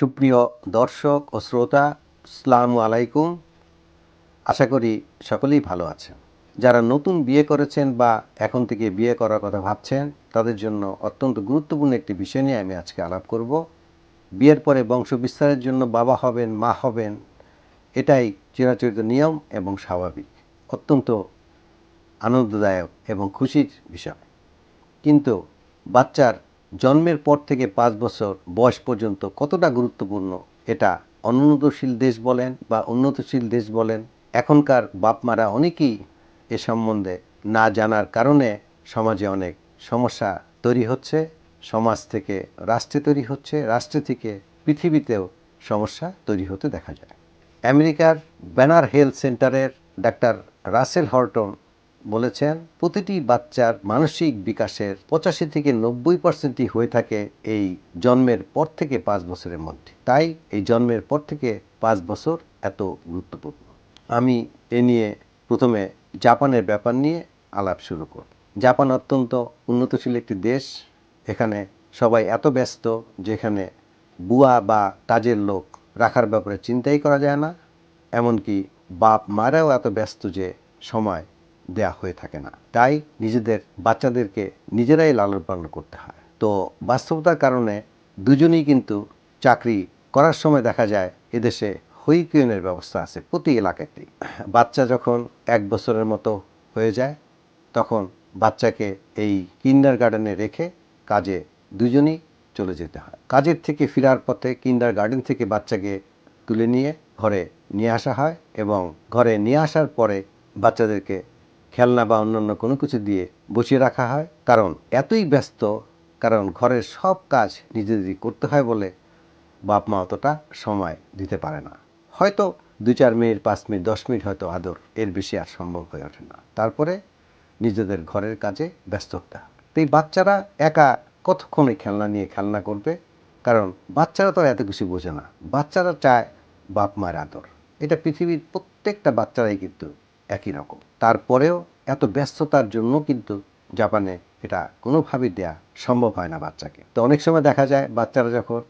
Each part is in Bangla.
সুপ্রিয় দর্শক ও শ্রোতা, আসসালামু আলাইকুম। আশা করি সকলেই ভালো আছেন। যারা নতুন বিয়ে করেছেন বা এখন থেকে বিয়ে করার কথা ভাবছেন, তাদের জন্য অত্যন্ত গুরুত্বপূর্ণ একটি বিষয় নিয়ে আমি আজকে আলাপ করব। বিয়ের পরে বংশ বিস্তারের জন্য বাবা হবেন, মা হবেন, এটাই চিরাচরিত নিয়ম এবং স্বাভাবিক। অত্যন্ত আনন্দদায়ক এবং খুশির বিষয়। কিন্তু বাচ্চার জন্মের পর থেকে পাঁচ বছর বয়স পর্যন্ত কতটা গুরুত্বপূর্ণ এটা অনুন্নতশীল দেশ বলেন বা উন্নতশীল দেশ বলেন, এখনকার বাপমারা অনেকেই এ সম্বন্ধে না জানার কারণে সমাজে অনেক সমস্যা তৈরি হচ্ছে, সমাজ থেকে রাষ্ট্রে তৈরি হচ্ছে, রাষ্ট্র থেকে পৃথিবীতেও সমস্যা তৈরি হতে দেখা যায়। আমেরিকার ব্যানার হেলথ সেন্টারের ডাক্তার রাসেল হর্টন বলেছেন, প্রতিটি বাচ্চার মানসিক বিকাশের পঁচাশি থেকে নব্বই পার্সেন্টই হয়ে থাকে এই জন্মের পর থেকে পাঁচ বছরের মধ্যে। তাই এই জন্মের পর থেকে পাঁচ বছর এত গুরুত্বপূর্ণ। আমি এ নিয়ে প্রথমে জাপানের ব্যাপার নিয়ে আলাপ শুরু করব। জাপান অত্যন্ত উন্নতশীল একটি দেশ। এখানে সবাই এত ব্যস্ত যেখানে বুয়া বা কাজের লোক রাখার ব্যাপারে চিন্তাই করা যায় না। এমনকি বাপ মারাও এত ব্যস্ত যে সময় দেয়া হয়ে থাকে না। তাই নিজেদের, বাচ্চাদেরকে নিজেরাই লালন পালন করতে হয়। তো বাস্তবতার কারণে দুজনেই কিন্তু চাকরি করার সময় দেখা যায় এদেশে হুইকিউনের ব্যবস্থা আছে প্রতি এলাকাতেই। বাচ্চা যখন এক বছরের মতো হয়ে যায়, তখন বাচ্চাকে এই কিন্ডার গার্ডেনে রেখে কাজে দুজনেই চলে যেতে হয়। কাজের থেকে ফেরার পথে কিন্ডার গার্ডেন থেকে বাচ্চাকে তুলে নিয়ে ঘরে নিয়ে আসা হয় এবং ঘরে নিয়ে আসার পরে বাচ্চাদেরকে খেলনা বা অন্যান্য কোনো কিছু দিয়ে বসিয়ে রাখা হয়। কারণ এতই ব্যস্ত, কারণ ঘরের সব কাজ নিজেদেরই করতে হয় বলে বাপ মা অতটা সময় দিতে পারে না। হয়তো দু চার মিনিট, পাঁচ মিনিট, দশ মিনিট হয়তো আদর এর বেশি আর সম্ভব হয়ে ওঠে না। তারপরে নিজেদের ঘরের কাজে ব্যস্ত হতে এই বাচ্চারা একা কতক্ষণ খেলনা নিয়ে খেলনা করবে? কারণ বাচ্চারা তো এত কিছু বোঝে না। বাচ্চারা চায় বাপ মায়ের আদর। এটা পৃথিবীর প্রত্যেকটা বাচ্চারাই কিন্তু একই রকম। তারপরেও এত ব্যস্ততার জন্য কিন্তু জাপানে এটা কোনোভাবেই দেয়া সম্ভব হয় না বাচ্চাকে। তো অনেক সময় দেখা যায় বাচ্চারা যখন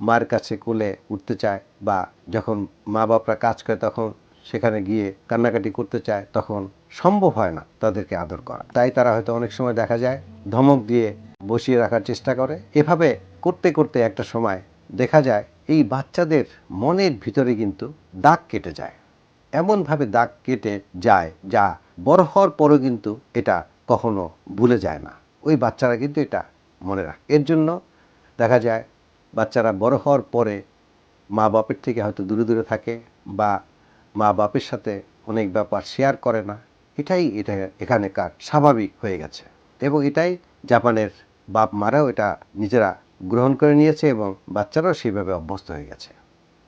মায়ের কাছে কোলে উঠতে চায় বা যখন মা বাপরা কাজ করে তখন সেখানে গিয়ে কান্নাকাটি করতে চায় তখন সম্ভব হয় না তাদেরকে আদর করা। তাই তারা হয়তো অনেক সময় দেখা যায় ধমক দিয়ে বসিয়ে রাখার চেষ্টা করে। এভাবে করতে করতে একটা সময় দেখা যায় এই বাচ্চাদের মনের ভিতরে কিন্তু দাগ কেটে যায়। এমনভাবে দাগ কেটে যায় যা বড় হওয়ার পরেও কিন্তু এটা কখনো ভুলে যায় না। ওই বাচ্চারা কিন্তু এটা মনে রাখে। এর জন্য দেখা যায় বাচ্চারা বড় হওয়ার পরে মা বাপের থেকে হয়তো দূরে দূরে থাকে বা মা বাপের সাথে অনেক ব্যাপার শেয়ার করে না। এটাই এটা এখানেকার স্বাভাবিক হয়ে গেছে। এবং এটাই জাপানের বাপ মারাও এটা নিজেরা গ্রহণ করে নিয়েছে এবং বাচ্চারাও সেইভাবে অভ্যস্ত হয়ে গেছে।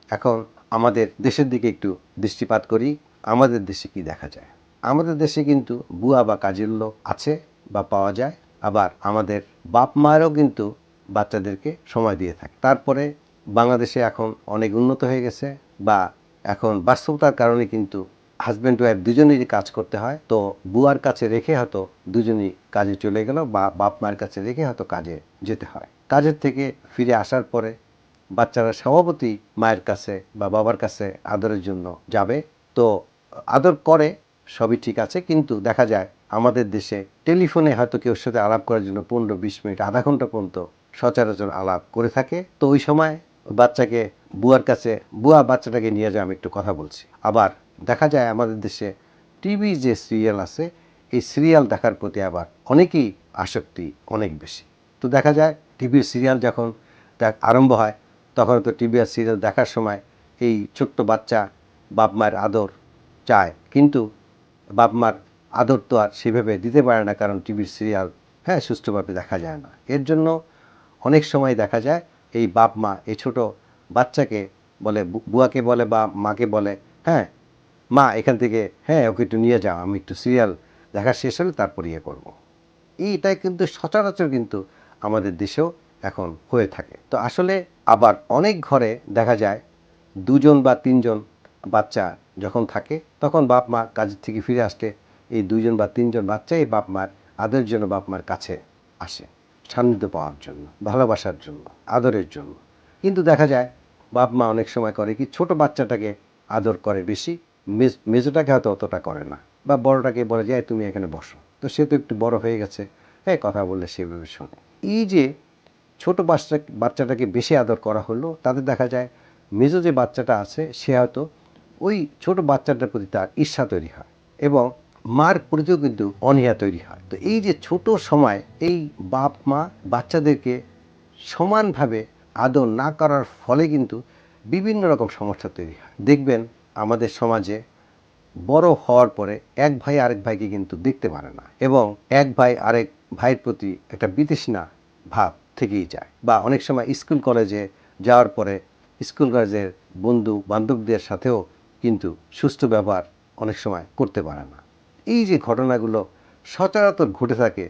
এখন আমাদের দেশের দিকে একটু দৃষ্টিপাত করি, আমাদের দেশে কি দেখা যায়? আমাদের দেশে কিন্তু বুয়া বা কাজের লোক আছে বা পাওয়া যায়, আবার আমাদের বাপ মায়েরও কিন্তু বাচ্চাদেরকে সময় দিয়ে থাকে। তারপরে বাংলাদেশে এখন অনেক উন্নত হয়ে গেছে বা এখন বাস্তবতার কারণে কিন্তু হাজব্যান্ড ওয়াইফ দুজনেরই কাজ করতে হয়, তো বুয়ার কাছে রেখে হয়তো দুজনই কাজে চলে গেল বা বাপ মায়ের কাছে রেখে হয়তো কাজে যেতে হয়। কাজের থেকে ফিরে আসার পরে বাচ্চারা স্বভাবতই মায়ের কাছে বা বাবার কাছে আদরের জন্য যাবে। তো আদর করে, সবই ঠিক আছে। কিন্তু দেখা যায় আমাদের দেশে টেলিফোনে হয়তো কেউ সাথে আলাপ করার জন্য পনেরো বিশ মিনিট, আধা ঘণ্টা পর্যন্ত সচরাচর আলাপ করে থাকে। তো ওই সময় বাচ্চাকে, বুয়ার কাছে, বুয়া বাচ্চাটাকে নিয়ে যায় আমি একটু কথা বলছি। আবার দেখা যায় আমাদের দেশে টিভি যে সিরিয়াল আছে, এই সিরিয়াল দেখার প্রতি আবার অনেকেই আসক্তি অনেক বেশি। তো দেখা যায় টিভির সিরিয়াল যখন আরম্ভ হয় তখন তো টিভি আর সিরিয়াল দেখার সময় এই ছোট্ট বাচ্চা বাপ মায়ের আদর চায়। কিন্তু বাপ মার আদর তো আর সেভাবে দিতে পারে না, কারণ টিভির সিরিয়াল হ্যাঁ সুষ্ঠুভাবে দেখা যায় না। এর জন্য অনেক সময় দেখা যায় এই বাপ মা, এই ছোট বাচ্চাকে বলে বুয়াকে বলে বা মাকে বলে হ্যাঁ মা, এখান থেকে হ্যাঁ ওকে একটু নিয়ে যাও, আমি একটু সিরিয়াল দেখা শেষ হলে তারপর ইয়ে করব। এইটাই কিন্তু সচরাচর কিন্তু আমাদের দেশেও এখন হয়ে থাকে। তো আসলে আবার অনেক ঘরে দেখা যায় দুজন বা তিনজন বাচ্চা যখন থাকে তখন বাপ মা কাজ থেকে ফিরে আসলে এই দুজন বা তিনজন বাচ্চাই বাপ মার আদরের জন্য বাপ মার কাছে আসে। সান্নিধ্য পাওয়ার জন্য ভালোবাসার জন্য আদরের জন্য। কিন্তু দেখা যায় বাপ মা অনেক সময় করে কি ছোট বাচ্চাটাকে আদর করে বেশি মেজ- মেজোটাকে হয়তো অতটা করে না বা বড়টাকে বলে যে "এই, তুমি এখানে বসো। তো সে তো একটু বড় হয়ে গেছে হ্যাঁ কথা বললে সেভাবে শোনে। এই যে ছোট বাচ্চা বাচ্চাটাকে বেশি আদর করা হলো। তাদের দেখা যায়, মেজো যে বাচ্চাটা আছে, সে হয়তো ওই ছোট বাচ্চাটার প্রতি তার ঈর্ষা তৈরি হয় এবং মার প্রতিও কিন্তু অনীহা তৈরি হয়। তো এই যে ছোট সময়, এই বাপ মা বাচ্চাদেরকে সমানভাবে আদর না করার ফলে কিন্তু বিভিন্ন রকম সমস্যা তৈরি হয়। দেখবেন আমাদের সমাজে বড় হওয়ার পরে এক ভাই আরেক ভাইকে কিন্তু দেখতে পারে না এবং এক ভাই আরেক ভাইয়ের প্রতি একটা বিতৃষ্ণা ভাব থেকেই যায়। বা অনেক সময় স্কুল কলেজে যাওয়ার পরে স্কুল কলেজের বন্ধু, বান্ধবদের সাথেও কিন্তু সুস্থ ব্যবহার অনেক সময় করতে পারে না। এই যে ঘটনাগুলো সচরাচর ঘটে থাকে,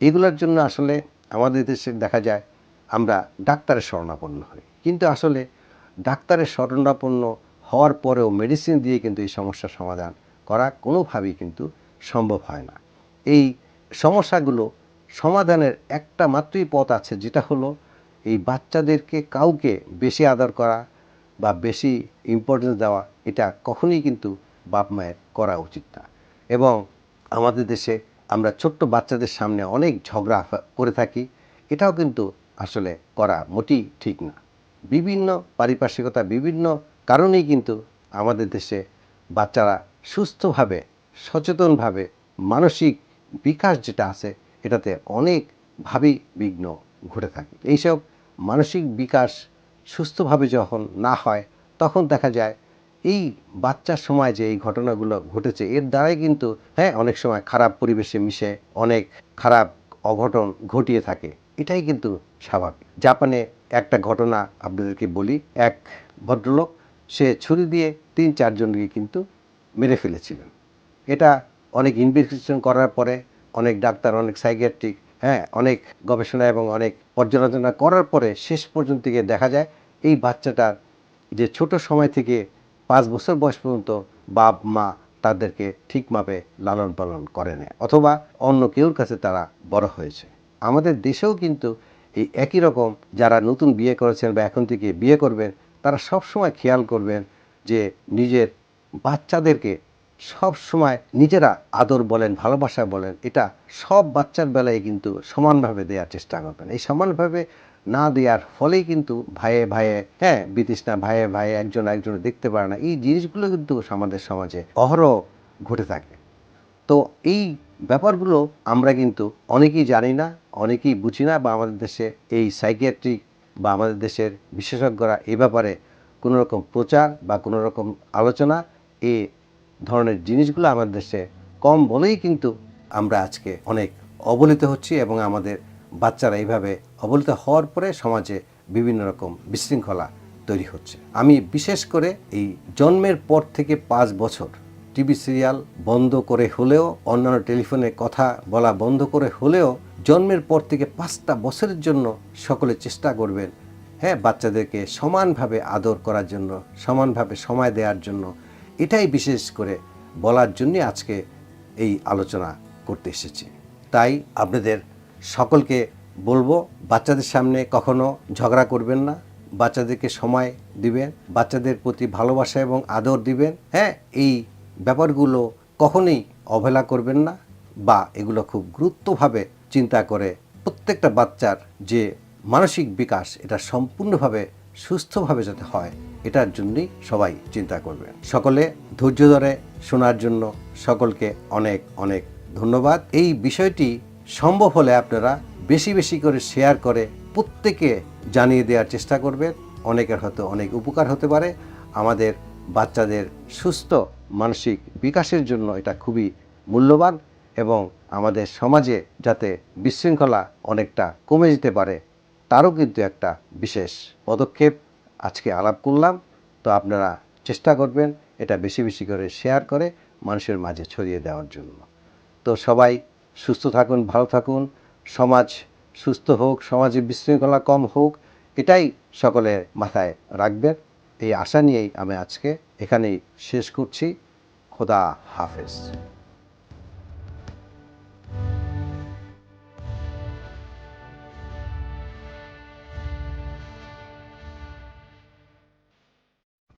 এগুলোর জন্য আসলে আমাদের দেশে দেখা যায় আমরা ডাক্তারের শরণাপন্ন হই। কিন্তু আসলে ডাক্তারের শরণাপন্ন হওয়ার পরেও মেডিসিন দিয়ে কিন্তু এই সমস্যার সমাধান করা কোনোভাবেই কিন্তু সম্ভব হয় না। এই সমস্যাগুলো সমাধানের একটা মাত্রই পথ আছে, যেটা হলো এই বাচ্চাদেরকে কাউকে বেশি আদর করা বা বেশি ইম্পর্টেন্স দেওয়া, এটা কখনোই কিন্তু বাপ মায়ের করা উচিত না। এবং আমাদের দেশে আমরা ছোট্ট বাচ্চাদের সামনে অনেক ঝগড়া করে থাকি, এটাও কিন্তু আসলে করা মোটেই ঠিক না। বিভিন্ন পারিপার্শ্বিকতা, বিভিন্ন কারণেই কিন্তু আমাদের দেশে বাচ্চারা সুস্থভাবে, সচেতনভাবে, মানসিক বিকাশ যেটা আছে এটাতে অনেকভাবেই বিঘ্ন ঘটে থাকে। এইসব মানসিক বিকাশ সুস্থভাবে যখন না হয়, তখন দেখা যায় এই বাচ্চার সময় যে এই ঘটনাগুলো ঘটেছে, এর দ্বারাই কিন্তু হ্যাঁ অনেক সময় খারাপ পরিবেশে মিশে অনেক খারাপ অঘটন ঘটিয়ে থাকে। এটাই কিন্তু স্বাভাবিক। জাপানে একটা ঘটনা আপনাদেরকে বলি, এক ভদ্রলোক, সে ছুরি দিয়ে তিন চারজনকে কিন্তু মেরে ফেলেছিলেন। এটা অনেক ইনভেস্টিগেশন করার পরে অনেক ডাক্তার, অনেক সাইকিয়াট্রিক হ্যাঁ অনেক গবেষণা এবং অনেক পর্যালোচনা করার পরে শেষ পর্যন্ত গিয়ে দেখা যায় এই বাচ্চাটার যে ছোট সময় থেকে পাঁচ বছর বয়স পর্যন্ত বাপ, মা তাদেরকে ঠিকভাবে লালন পালন করে না অথবা অন্য কেউর কাছে তারা বড় হয়েছে। আমাদের দেশেও কিন্তু এই একই রকম যারা নতুন বিয়ে করেছেন বা এখন থেকে বিয়ে করবেন, তারা সব সময় খেয়াল করবেন যে নিজের বাচ্চাদেরকে সব সময় নিজেরা আদর বলেন, ভালোবাসা বলেন, এটা সব বাচ্চার বেলায় কিন্তু সমানভাবে দেওয়ার চেষ্টা করবেন। এই সমানভাবে না দেওয়ার ফলেই কিন্তু ভাইয়ে ভাইয়ে হ্যাঁ বিতৃষ্ণা, ভাইয়ে ভাইয়ে একজন একজন দেখতে পারে না। এই জিনিসগুলো কিন্তু আমাদের সমাজে অহরহ ঘটে থাকে। তো এই ব্যাপারগুলো আমরা কিন্তু অনেকেই জানি না, অনেকেই বুঝি না, বা আমাদের দেশে এই সাইকিয়াট্রিক বা আমাদের দেশের বিশেষজ্ঞরা এ ব্যাপারে কোনো রকম প্রচার বা কোনো রকম আলোচনা এ ধরনের জিনিসগুলো আমাদের দেশে কম বলেই কিন্তু আমরা আজকে অনেক অবলিত হচ্ছি এবং আমাদের বাচ্চারা এইভাবে অবলিত হওয়ার পরে সমাজে বিভিন্ন রকম বিশৃঙ্খলা তৈরি হচ্ছে। আমি বিশেষ করে এই জন্মের পর থেকে পাঁচ বছর টিভি সিরিয়াল বন্ধ করে হলেও, অন্যান্য টেলিফোনে কথা বলা বন্ধ করে হলেও জন্মের পর থেকে পাঁচটা বছরের জন্য সকলে চেষ্টা করবেন হ্যাঁ বাচ্চাদেরকে সমানভাবে আদর করার জন্য, সমানভাবে সময় দেওয়ার জন্য এটাই বিশেষ করে বলার জন্য আজকে এই আলোচনা করতে এসেছি। তাই আপনাদের সকলকে বলব, বাচ্চাদের সামনে কখনো ঝগড়া করবেন না। বাচ্চাদেরকে সময় দিবেন, বাচ্চাদের প্রতি ভালোবাসা এবং আদর দিবেন। হ্যাঁ এই ব্যাপারগুলো কখনোই অবহেলা করবেন না বা এগুলো খুব গুরুত্বভাবে চিন্তা করে প্রত্যেকটা বাচ্চার যে মানসিক বিকাশ, এটা সম্পূর্ণভাবে সুস্থভাবে যাতে হয়। এটার জন্যই সবাই চিন্তা করবেন সকলে ধৈর্য ধরে শোনার জন্য সকলকে অনেক অনেক ধন্যবাদ। এই বিষয়টি সম্ভব হলে আপনারা বেশি বেশি করে শেয়ার করে প্রত্যেকে জানিয়ে দেওয়ার চেষ্টা করবেন। অনেকের হয়তো অনেক উপকার হতে পারে। আমাদের বাচ্চাদের সুস্থ মানসিক বিকাশের জন্য এটা খুবই মূল্যবান এবং আমাদের সমাজে যাতে বিশৃঙ্খলা অনেকটা কমে যেতে পারে, তারও কিন্তু একটা বিশেষ পদক্ষেপ। আজকে আলাপ করলাম, তো আপনারা চেষ্টা করবেন এটা বেশি বেশি করে শেয়ার করে মানুষের মাঝে ছড়িয়ে দেওয়ার জন্য। তো সবাই সুস্থ থাকুন, ভালো থাকুন, সমাজ সুস্থ হোক, সমাজে বিশৃঙ্খলা কম হোক, এটাই সকলের মাথায় রাখবেন। এই আশা নিয়েই আমি আজকে এখানেই শেষ করছি। খোদা হাফেজ।